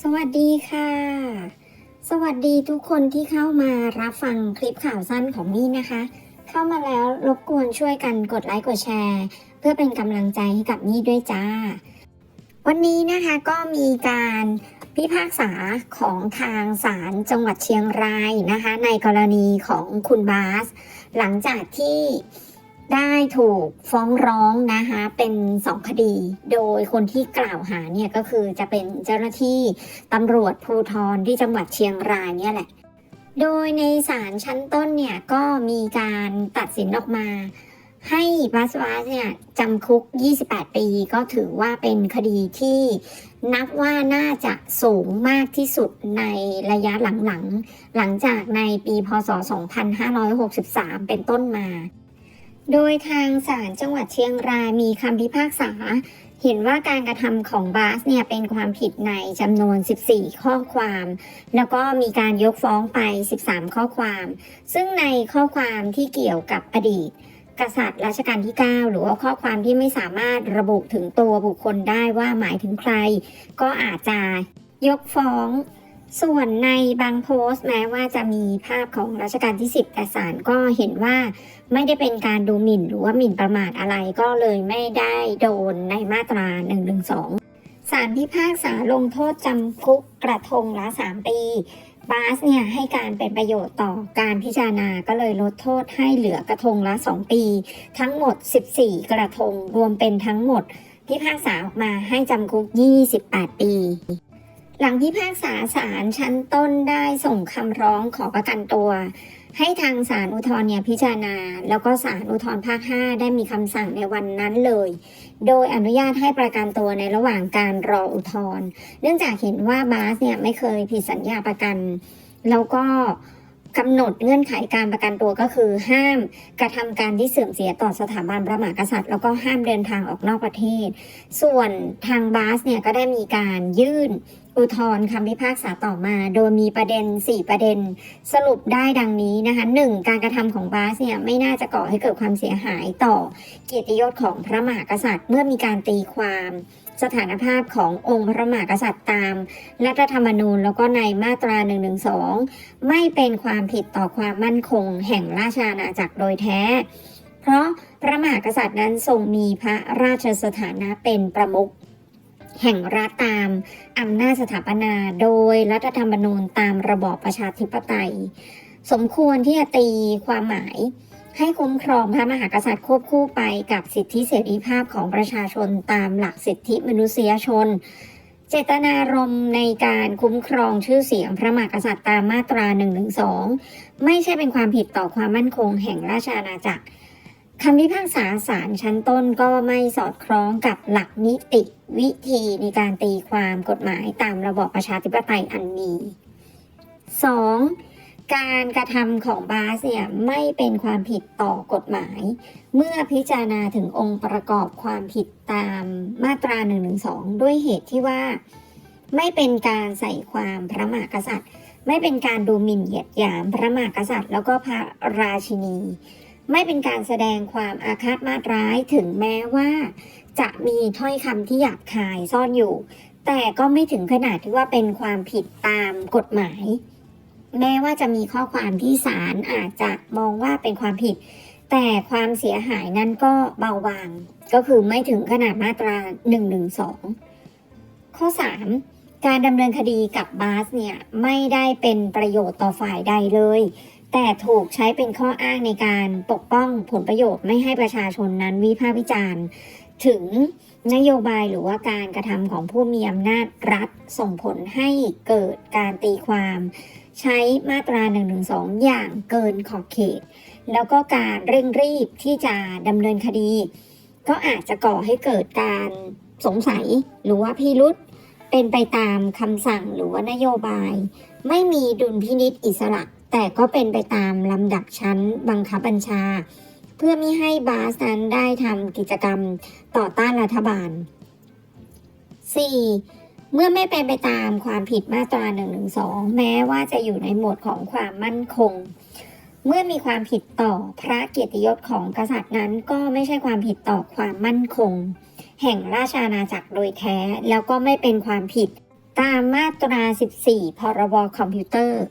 สวัสดีค่ะ สวัสดีทุกคนที่เข้ามารับฟังคลิปข่าวสั้นของมี่นะคะ เข้ามาแล้วรบกวนช่วยกันกดไลค์กดแชร์ เพื่อเป็นกำลังใจให้กับมี่ด้วยจ้า วันนี้นะคะก็มีการพิพากษาของทางศาลจังหวัดเชียงรายนะคะ ในกรณีของคุณบาส หลังจากที่ ได้ถูกฟ้องร้องนะคะเป็นสองคดี โดยคนที่กล่าวหาเนี่ยก็คือจะเป็นเจ้าหน้าที่ตำรวจภูธรที่จังหวัดเชียงรายเนี่ยแหละ โดยในศาลชั้นต้นเนี่ยก็มีการตัดสินออกมา ให้บาสวาสเนี่ยจำคุก 28 ปี ก็ถือว่าเป็นคดีที่นับว่าน่าจะสูงมากที่สุดในระยะหลังๆ หลังจากในปีพศ 2563 เป็นต้นมา โดยทางศาลจังหวัดเชียงรายมีคำพิพากษา เห็นว่าการกระทำของบาสเนี่ยเป็นความผิดในจำนวน 14 ข้อความ แล้วก็มีการยกฟ้องไป 13 ข้อความ ซึ่งในข้อความที่เกี่ยวกับอดีต กษัตริย์รัชกาลที่ 9 หรือว่าข้อความที่ไม่สามารถระบุถึงตัวบุคคลได้ว่าหมายถึงใคร ก็อาจจะยกฟ้อง ส่วนในบางโพสต์แม้ว่าจะมีภาพของรัชกาลที่ 10 แต่ศาลก็เห็นว่าไม่ได้เป็นการดูหมิ่นหรือว่าหมิ่นประมาทอะไรก็เลยไม่ได้โดนในมาตรา 112ศาลพิพากษาลงโทษจำคุกกระทงละ 3 ปีบาสเนี่ยให้การเป็นประโยชน์ต่อการพิจารณาก็เลยลดโทษให้เหลือกระทงละ 2 ปี ทั้งหมด 14 กระทงรวมเป็นทั้งหมด พิพากษาออกมาให้จำคุก 28 ปี หลังพิพากษาศาลชั้นต้นได้ส่งคำร้องขอประกันตัว ให้ทางศาลอุทธรณ์เนี่ยพิจารณา แล้วก็ศาลอุทธรณ์ภาค 5 ได้มีคำสั่งในวันนั้นเลย โดยอนุญาตให้ประกันตัวในระหว่างการรออุทธรณ์เนื่องจากเห็นว่าบาสเนี่ยไม่เคยผิดสัญญาประกัน แล้วก็ กำหนดเงื่อนไขการประกันตัวก็คือ ห้ามกระทำการที่เสื่อมเสียต่อสถาบันพระมหากษัตริย์ แล้วก็ห้ามเดินทางออกนอกประเทศ ส่วนทางบาสเนี่ยก็ได้มีการยื่นอุทธรณ์คำพิพากษาต่อมา โดยมีประเด็น 4 ประเด็น สรุปได้ดังนี้นะคะหนึ่งการกระทำของบาสเนี่ยไม่น่าจะก่อให้เกิดความเสียหายต่อเกียรติยศของพระมหากษัตริย์ เมื่อมีการตีความ สถานภาพขององค์พระมหากษัตริย์ตามรัฐธรรมนูญแล้วก็ในมาตรา 112 ไม่เป็นความผิดต่อความมั่นคงแห่งราชอาณาจักรโดยแท้ เพราะพระมหากษัตริย์นั้นทรงมีพระราชสถานะเป็นประมุขแห่งรัฐตามอำนาจสถาปนาโดยรัฐธรรมนูญตามระบอบประชาธิปไตย สมควรที่จะตีความหมาย ให้คุ้มครองพระมหากษัตริย์ควบคู่ไปกับสิทธิเสรีภาพของประชาชนตามหลักสิทธิมนุษยชน เจตนารมณ์ในการคุ้มครองชื่อเสียงพระมหากษัตริย์ตามมาตรา112ไม่ใช่เป็นความผิดต่อความมั่นคงแห่งราชอาณาจักรคำพิพากษาศาลชั้นต้นก็ไม่สอดคล้องกับหลักนิติวิธีในการตีความกฎหมายตามระบอบประชาธิปไตยอันมี 2. การกระทำของบาสเนี่ยไม่เป็นความผิดต่อกฎหมาย เมื่อพิจารณาถึงองค์ประกอบความผิดตามมาตรา112ด้วยเหตุที่ว่า ไม่เป็นการใส่ความพระมหากษัตริย์ ไม่เป็นการดูหมิ่นเหยียดหยามพระมหากษัตริย์ แล้วก็พระราชินี ไม่เป็นการแสดงความอาฆาตมาตร้ายถึงแม้ว่า จะมีถ้อยคำที่หยาบคายซ่อนอยู่ แต่ก็ไม่ถึงขนาดที่ว่าเป็นความผิดตามกฎหมาย แม้ว่าจะมีข้อความที่ศาลอาจจะมองว่าเป็นความผิด แต่ความเสียหายนั้นก็เบาบาง ก็คือไม่ถึงขนาดมาตรา 112 ข้อ 3 การดำเนินคดีกับบาสเนี่ยไม่ได้เป็นประโยชน์ต่อฝ่ายใดเลย แต่ถูกใช้เป็นข้ออ้างในการปกป้องผลประโยชน์ไม่ให้ประชาชนนั้นวิพากษ์วิจารณ์ ถึงนโยบายหรือว่าการกระทำของผู้มีอำนาจรัฐส่งผลให้เกิดการตีความ ใช้มาตรา112อย่างเกินขอบเขต แล้วก็การเร่งรีบที่จะดำเนินคดี ก็อาจจะก่อให้เกิดการสงสัยหรือว่าพิรุษเป็นไปตามคำสั่งหรือว่านโยบาย ไม่มีดุลพินิษอิสระ แต่ก็เป็นไปตามลำดับชั้นบังคับบัญชา เพื่อไม่ให้บาสนั้นได้ทำกิจกรรมต่อต้านรัฐบาล 4. เมื่อไม่เป็นไปตามความผิดมาตรา112แม้ว่าจะอยู่ในหมวดของความมั่นคง เมื่อมีความผิดต่อพระเกียรติยศของกษัตริย์นั้นก็ไม่ใช่ความผิดต่อความมั่นคง แห่งราชอาณาจักรโดยแท้แล้วก็ไม่เป็นความผิดตามมาตรา 14 พรบคอมพิวเตอร์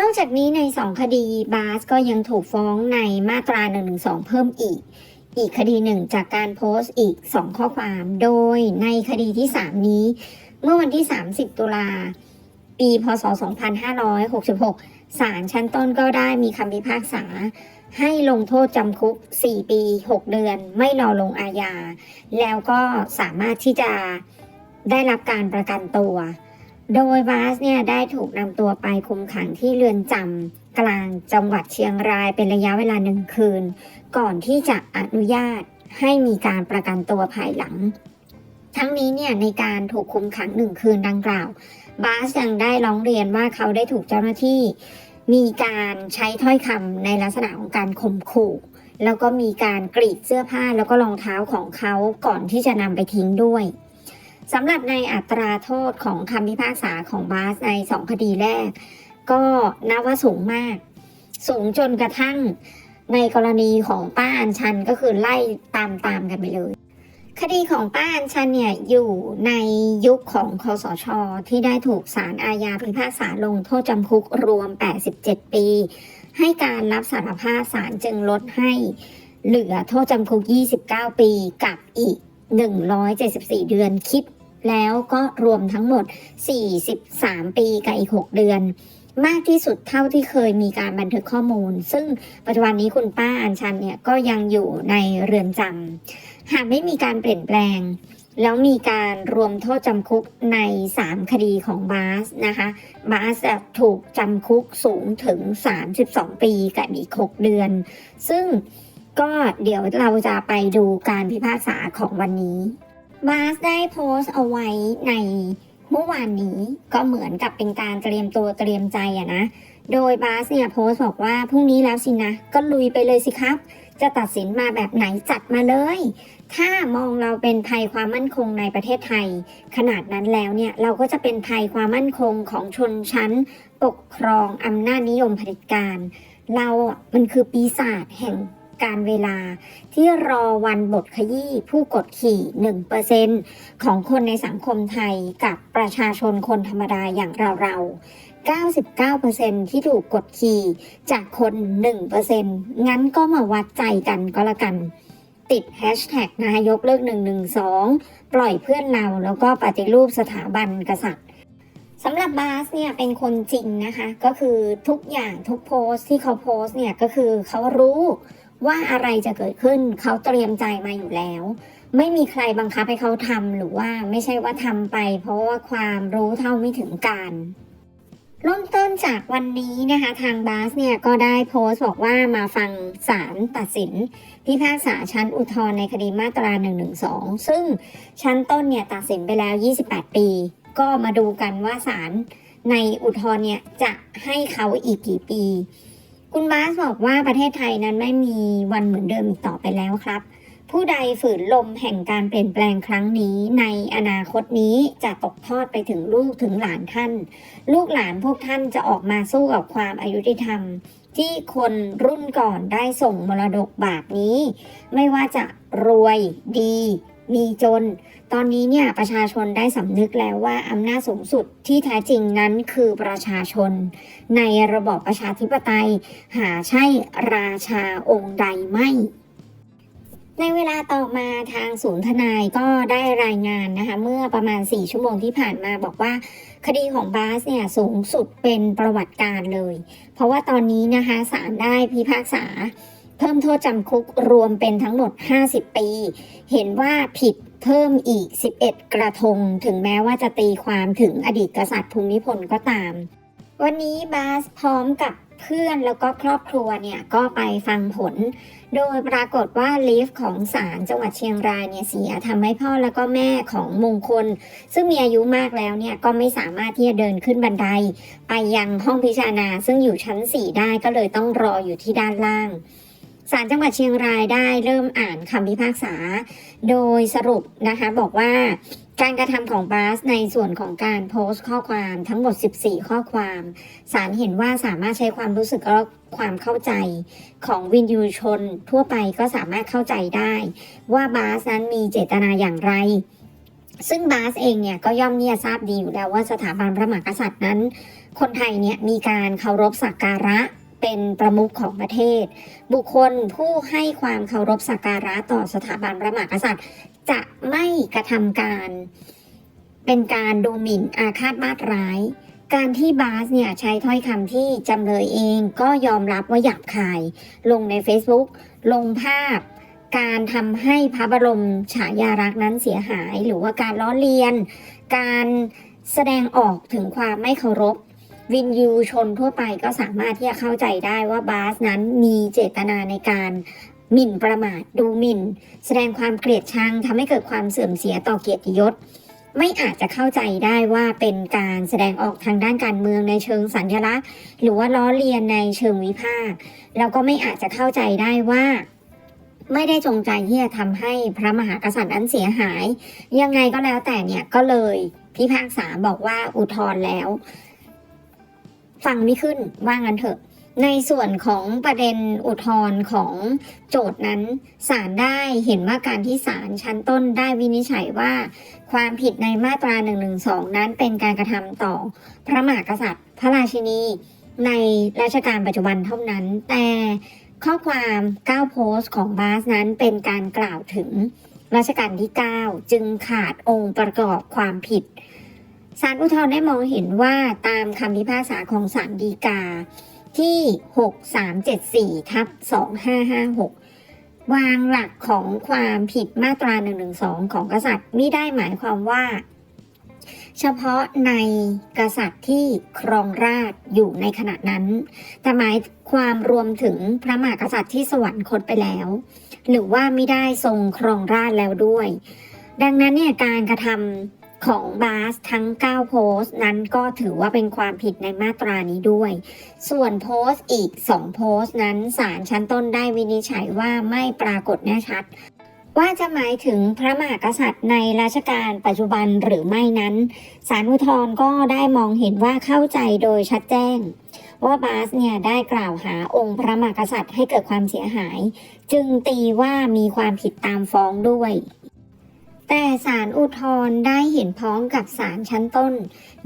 นอกจากนี้ใน 2 คดีบาสก็ยังถูกฟ้องในมาตรา112เพิ่มอีก อีกคดีหนึ่งจากการโพสต์อีก 2 ข้อความ โดยในคดีที่ 3 นี้ เมื่อวันที่ 30 ตุลา ปีพศ 2566 ศาลชั้นต้นก็ได้มีคำพิพากษา ให้ลงโทษจำคุก 4 ปี 6 เดือน ไม่รอลงอาญาแล้วก็สามารถที่จะได้รับการประกันตัว โดยบาสเนี่ยได้ถูกนำตัวไปคุมขังที่เรือนจำกลางจังหวัดเชียงรายเป็นระยะเวลาหนึ่งคืน ก่อนที่จะอนุญาตให้มีการประกันตัวภายหลัง ทั้งนี้เนี่ยในการถูกคุมขังหนึ่งคืนดังกล่าวบาสยังได้ร้องเรียนว่าเขาได้ถูกเจ้าหน้าที่ มีการใช้ถ้อยคำในลักษณะของการข่มขู่แล้วก็มีการกรีดเสื้อผ้าแล้วก็รองเท้าของเขาก่อนที่จะนำไปทิ้งด้วย สำหรับในอัตราโทษของคำพิพากษาของบาสในสองคดีแรก ก็นับว่าสูงมาก สูงจนกระทั่งในกรณีของป้าอัญชันก็คือไล่ตามตามกันไปเลย คดีของป้าอัญชันเนี่ยอยู่ในยุคของคอสชที่ได้ถูกศาลอาญาพิพากษาลงโทษจำคุกรวม 87 ปี ให้การรับสารภาพศาลจึงลดให้เหลือโทษจำคุก 29 ปีกับอีก 174 เดือนคิด แล้วก็รวมทั้งหมด 43 ปีกับอีก 6 เดือน มากที่สุดเท่าที่เคยมีการบันทึกข้อมูล ซึ่งปัจจุบันนี้คุณป้าอัญชันเนี่ยก็ยังอยู่ในเรือนจำหากไม่มีการเปลี่ยนแปลง แล้วมีการรวมโทษจำคุกใน 3 คดีของบาสนะคะบาสถูกจำคุกสูงถึง 32 ปีกับอีก 6 เดือน ซึ่งก็เดี๋ยวเราจะไปดูการพิพากษาของวันนี้ บาสได้โพสต์เอาไว้ในเมื่อวานนี้ก็เหมือนกับเป็นการเตรียมตัวเตรียมใจอะนะ โดยบาสเนี่ยโพสต์บอกว่าพรุ่งนี้แล้วสินะ ก็ลุยไปเลยสิครับ จะตัดสินมาแบบไหนจัดมาเลย ถ้ามองเราเป็นภัยความมั่นคงในประเทศไทย ขนาดนั้นแล้วเนี่ยเราก็จะเป็นภัยความมั่นคงของชนชั้น ปกครองอำนาจนิยมเผด็จการ เราอะมันคือปีศาจแห่ง การเวลาที่รอวันบทขยี้ผู้กดขี่ 1%ของคนในสังคมไทยกับประชาชนคนธรรมดาอย่างเราเราๆ 99%ที่ถูกกดขี่จากคน 1%งั้นก็มาวัดใจกันก็แล้วกันติดแฮชแท็กนายกเลิก 112 ปล่อยเพื่อนเราแล้วก็ปฏิรูปสถาบันกษัตริย์สำหรับบาสเนี่ยเป็นคนจริงนะคะ ก็คือทุกอย่างทุกโพสที่เขาโพสเนี่ยก็คือเขารู้ ว่าอะไรจะเกิดขึ้นเขาเตรียมใจมาอยู่แล้ว ไม่มีใครบังคับให้เขาทำหรือว่าไม่ใช่ว่าทำไป เพราะว่าความรู้เท่าไม่ถึงการเริ่มต้นจากวันนี้นะคะทางบาสเนี่ยก็ได้โพสต์บอกว่ามาฟังศาลตัดสิน พิพากษาชั้นอุทธรณ์ในคดีมาตรา 112 ซึ่งชั้นต้นเนี่ยตัดสินไปแล้ว 28 ปี ก็มาดูกันว่าศาลในอุทธรณ์เนี่ยจะให้เขาอีกกี่ปี คุณบาสบอกว่าประเทศไทยนั้นไม่มีวันเหมือนเดิมอีกต่อไปแล้วครับ ผู้ใดฝืนลมแห่งการเปลี่ยนแปลงครั้งนี้ ในอนาคตนี้จะตกทอดไปถึงลูกถึงหลานท่าน ลูกหลานพวกท่านจะออกมาสู้กับความอายุติธรรม ที่คนรุ่นก่อนได้ส่งมรดกบาปนี้ ไม่ว่าจะรวยดี มีจน ตอนนี้เนี่ยประชาชนได้สำนึกแล้วว่าอำนาจสูงสุดที่แท้จริงนั้นคือประชาชน ในระบอบประชาธิปไตย หาใช่ราชาองค์ใดไม่ในเวลาต่อมาทางศูนย์ทนายก็ได้รายงานนะคะเมื่อประมาณ 4 ชั่วโมงที่ผ่านมาบอกว่า คดีของบาสเนี่ยสูงสุดเป็นประวัติการเลย เพราะว่าตอนนี้นะคะศาลได้พิพากษา เพิ่มโทษจำคุกรวมเป็นทั้งหมด 50 ปี เห็นว่าผิดเพิ่มอีก 11 กระทง ถึงแม้ว่าจะตีความถึงอดีตกษัตริย์ภูมิพลก็ตาม วันนี้บาสพร้อมกับเพื่อนแล้วก็ครอบครัวเนี่ยก็ไปฟังผล โดยปรากฏว่าลีฟของศาลจังหวัดเชียงรายเนี่ยเสียทำให้พ่อแล้วก็แม่ของมงคล ซึ่งมีอายุมากแล้วเนี่ยก็ไม่สามารถที่จะเดินขึ้นบันได ไปยังห้องพิจารณาซึ่งอยู่ชั้น 4 ได้ก็เลยต้องรออยู่ที่ด้านล่าง ศาลจังหวัดเชียงรายได้เริ่มอ่านคำพิพากษา โดยสรุปนะคะบอกว่าการกระทำของบาสในส่วนของการโพสต์ข้อความทั้งหมด 14 ข้อความศาลเห็นว่าสามารถใช้ความรู้สึกและความเข้าใจของวินยูชนทั่วไปก็สามารถเข้าใจได้ ว่าบาสนั้นมีเจตนาอย่างไรซึ่งบาสเองเนี่ยก็ย่อมเนี่ยทราบดีอยู่แล้วว่าสถาบันพระมหากษัตริย์นั้น คนไทยเนี่ยมีการเคารพสักการะ เป็นประมุขของประเทศ บุคคลผู้ให้ความเคารพสักการะต่อสถาบันพระมหากษัตริย์ จะไม่กระทำการ เป็นการดูหมิ่นอาฆาตมาตร้าย การที่บาสเนี่ยใช้ถ้อยคำที่จำเลยเองก็ยอมรับว่าหยาบคาย ลงใน Facebook ลงภาพการทำให้พระบรมฉายาลักษ์นั้นเสียหาย หรือว่าการล้อเลียน การแสดงออกถึงความไม่เคารพ วินยูชนทั่วไปก็สามารถที่จะเข้าใจได้ว่าบาสนั้นมีเจตนาในการหมิ่นประมาทดูหมิ่น แสดงความเกลียดชังทำให้เกิดความเสื่อมเสียต่อเกียรติยศ ไม่อาจจะเข้าใจได้ว่าเป็นการแสดงออกทางด้านการเมืองในเชิงสัญลักษณ์ หรือว่าล้อเลียนในเชิงวิพากษ์แล้วก็ไม่อาจจะเข้าใจได้ว่าไม่ได้จงใจที่จะทำให้พระมหากษัตริย์นั้นเสียหาย ยังไงก็แล้วแต่เนี่ยก็เลยพิพากษาบอกว่าอุทธรณ์แล้ว ฟังไม่ขึ้นว่างั้นเถอะ ในส่วนของประเด็นอุทธรณ์ของโจทย์นั้นศาลได้เห็นว่าการที่ศาลชั้นต้นได้วินิจฉัยว่า ความผิดในมาตรา1นึนั้นเป็นการกระทำต่อพระมหากษัตริย์ พระราชินี ในรัชกาลปัจจุบันเท่านั้น แต่ข้อความ9โพสต์ของบาสนั้นเป็นการกล่าวถึงรัชกาลที่ 9 จึงขาดองค์ประกอบความผิด ศาลอุทธรณ์ได้มองเห็นว่าตามคำพิพากษาของศาลฎีกาที่ 6374ทับ2556 วางหลักของความผิดมาตรา 112 ของกษัตริย์ไม่ได้หมายความว่า เฉพาะในกษัตริย์ที่ครองราชอยู่ในขณะนั้น แต่หมายความรวมถึงพระมหากษัตริย์ที่สวรรคตไปแล้ว หรือว่าไม่ได้ทรงครองราชแล้วด้วย ดังนั้นเนี่ยการกระทำ ของบาสทั้ง 9 โพสต์นั้นก็ถือว่าเป็นความผิดในมาตรานี้ด้วย ส่วนโพสต์อีก 2 โพสต์นั้นศาลชั้นต้นได้วินิจฉัยว่าไม่ปรากฏแน่ชัด ว่าจะหมายถึงพระมหากษัตริย์ในรัชกาลปัจจุบันหรือไม่นั้นศาลอุทธรณ์ก็ได้มองเห็นว่าเข้าใจโดยชัดแจ้ง ว่าบาสเนี่ยได้กล่าวหาองค์พระมหากษัตริย์ให้เกิดความเสียหาย จึงตีว่ามีความผิดตามฟ้องด้วย แต่ศาลอุทธรณ์ได้เห็นพ้องกับศาลชั้นต้น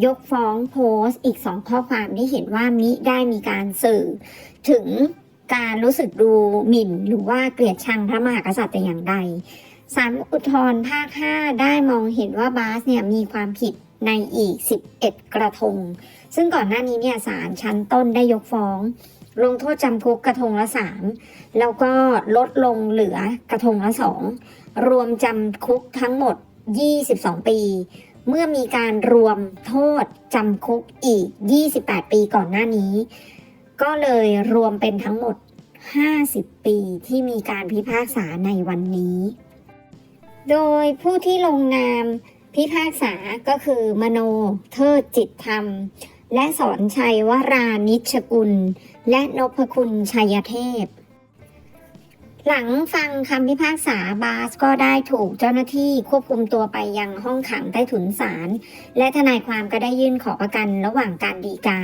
ยกฟ้องโพสต์อีกสองข้อความที่เห็นว่ามิได้มีการสื่อ ถึงการรู้สึกดูหมิ่นหรือว่าเกลียดชังพระมหากษัตริย์แต่อย่างใดศาลอุทธรณ์ภาค 5 ได้มองเห็นว่าบาสเนี่ยมีความผิดในอีก 11 กระทง ซึ่งก่อนหน้านี้เนี่ยศาลชั้นต้นได้ยกฟ้อง ลงโทษจำคุกกระทงละ3แล้วก็ลดลงเหลือกระทงละ2รวมจำคุกทั้งหมด 22 ปี เมื่อมีการรวมโทษจำคุกอีก 28 ปีก่อนหน้านี้ ก็เลยรวมเป็นทั้งหมด 50 ปีที่มีการพิพากษาในวันนี้ โดยผู้ที่ลงนามพิพากษาก็คือมโนเทิดจิตธรรม และสอนชัยวรานิชกุล และนพคุณชัยเทพ หลังฟังคำพิพากษาบาสก็ได้ถูกเจ้าหน้าที่ควบคุมตัวไปยังห้องขังใต้ถุนศาลและทนายความก็ได้ยื่นขอประกันระหว่างการดีกา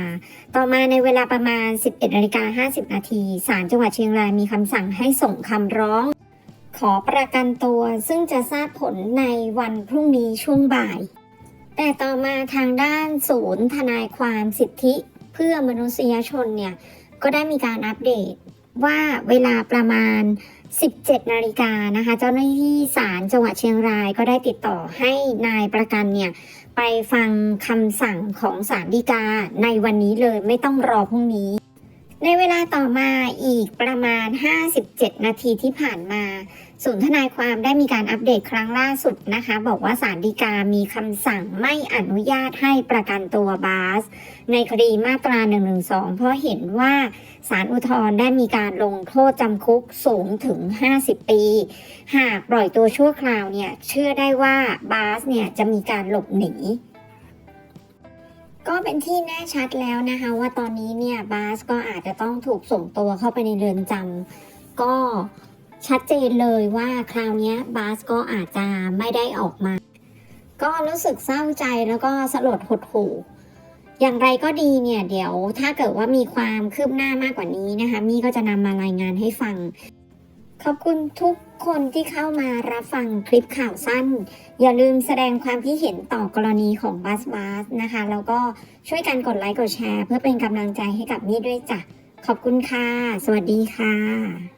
ต่อมาในเวลาประมาณ 11นาฬิกา50 นาทีศาลจังหวัดเชียงรายมีคำสั่งให้ส่งคำร้องขอประกันตัวซึ่งจะทราบผลในวันพรุ่งนี้ช่วงบ่าย แต่ต่อมาทางด้านศูนย์ทนายความสิทธิเพื่อมนุษยชนเนี่ย ก็ได้มีการอัปเดตว่าเวลาประมาณ 17 นาฬิกานะคะ เจ้าหน้าที่ศาลจังหวัดเชียงรายก็ได้ติดต่อให้นายประกันเนี่ย ไปฟังคำสั่งของศาลฎีกาในวันนี้เลยไม่ต้องรอพรุ่งนี้ ในเวลาต่อมาอีกประมาณ 57 นาทีที่ผ่านมา ศูนย์ทนายความได้มีการอัปเดตครั้งล่าสุดนะคะ บอกว่าศาลฎีกามีคำสั่งไม่อนุญาตให้ประกันตัวบาส ในคดีมาตรา 112 เพราะเห็นว่าศาลอุทธรณ์ได้มีการลงโทษจำคุกสูงถึง 50 ปี หากปล่อยตัวชั่วคราวเนี่ย เชื่อได้ว่าบาสเนี่ยจะมีการหลบหนีก็เป็นที่แน่ชัดแล้วนะคะว่าตอนนี้เนี่ยบาสก็อาจจะต้องถูกส่งตัวเข้าไปในเรือนจำก็ ชัดเจนเลยว่าคราวนี้บาสก็อาจจะไม่ได้ออกมา ก็รู้สึกเศร้าใจแล้วก็สลดหดหู่อย่างไรก็ดีเนี่ย เดี๋ยวถ้าเกิดว่ามีความคืบหน้ามากกว่านี้นะคะ มี่ก็จะนำมารายงานให้ฟัง ขอบคุณทุกคนที่เข้ามารับฟังคลิปข่าวสั้น อย่าลืมแสดงความคิดเห็นต่อกรณีของบัสบัสนะคะ แล้วก็ช่วยกันกดไลค์กดแชร์ เพื่อเป็นกำลังใจให้กับมี่ด้วยจ้ะขอบคุณค่ะ สวัสดีค่ะ